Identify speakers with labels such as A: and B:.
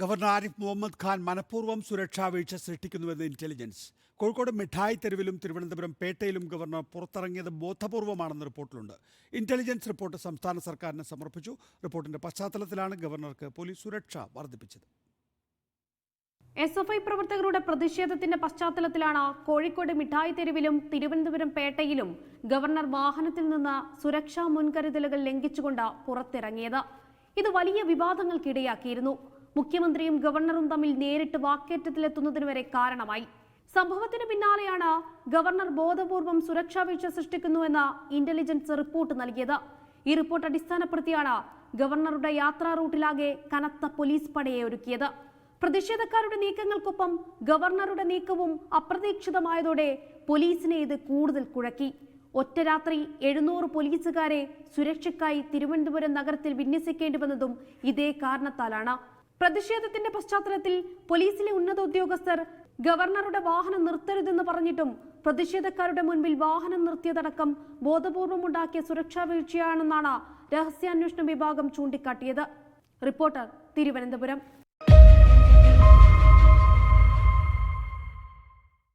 A: Governor Arif Mohammad Khan മനഃപൂർവം സുരക്ഷാ വീഴ്ച സൃഷ്ടിക്കുന്നുവെന്ന് ഇന്റലിജൻസ് കോഴിക്കോട് മിഠായി തെരുവിലും തിരുവനന്തപുരം പേട്ടയിലും ഗവർണർ പുറത്തിറങ്ങിയത് ബോധപൂർവമാണെന്ന് റിപ്പോർട്ടിലുണ്ട്. ഇന്റലിജൻസ് റിപ്പോർട്ട് സംസ്ഥാന സർക്കാരിന് സമർപ്പിച്ചു. റിപ്പോർട്ടിന്റെ പശ്ചാത്തലത്തിലാണ് ഗവർണർക്ക് പോലീസ് സുരക്ഷ വർദ്ധിപ്പിച്ചത്.
B: എസ് എഫ് ഐ പ്രവർത്തകരുടെ പ്രതിഷേധത്തിന്റെ പശ്ചാത്തലത്തിലാണ് കോഴിക്കോട് മിഠായി തെരുവിലും തിരുവനന്തപുരം പേട്ടയിലും ഗവർണർ വാഹനത്തിൽ നിന്ന് സുരക്ഷാ മുൻകരുതലുകൾ ലംഘിച്ചുകൊണ്ട് പുറത്തിറങ്ങിയത്. ഇത് വലിയ വിവാദങ്ങൾക്കിടയാക്കിയിരുന്നു. മുഖ്യമന്ത്രിയും ഗവർണറും തമ്മിൽ നേരിട്ട് വാക്കേറ്റത്തിലെത്തുന്നതിന് വരെ കാരണമായി. സംഭവത്തിന് പിന്നാലെയാണ് ഗവർണർ ബോധപൂർവം സുരക്ഷാ വീഴ്ച സൃഷ്ടിക്കുന്നുവെന്ന ഇന്റലിജൻസ് റിപ്പോർട്ട് നൽകിയത്. ഈ റിപ്പോർട്ട് അടിസ്ഥാനപ്പെടുത്തിയാണ് ഗവർണറുടെ യാത്രാ റൂട്ടിലാകെ കനത്ത പോലീസ് പടയെ ഒരുക്കിയത്. പ്രതിഷേധക്കാരുടെ നീക്കങ്ങൾക്കൊപ്പം ഗവർണറുടെ നീക്കവും അപ്രതീക്ഷിതമായതോടെ പോലീസിനെ ഇത് കൂടുതൽ കുഴക്കി. ഒറ്റ രാത്രി എഴുന്നൂറ് പോലീസുകാരെ സുരക്ഷയ്ക്കായി തിരുവനന്തപുരം നഗരത്തിൽ വിന്യസിക്കേണ്ടി വന്നതും ഇതേ കാരണത്താലാണ്. പ്രതിഷേധത്തിന്റെ പശ്ചാത്തലത്തിൽ പോലീസിലെ ഉന്നത ഉദ്യോഗസ്ഥർ ഗവർണറുടെ വാഹനം നിർത്തരുതെന്ന് പറഞ്ഞിട്ടും പ്രതിഷേധക്കാരുടെ മുൻപിൽ വാഹനം നിർത്തിയതടക്കം ബോധപൂർവമുണ്ടാക്കിയ സുരക്ഷാ വീഴ്ചയാണെന്നാണ് രഹസ്യാന്വേഷണ വിഭാഗം ചൂണ്ടിക്കാട്ടിയത്. റിപ്പോർട്ടർ തിരുവനന്തപുരം.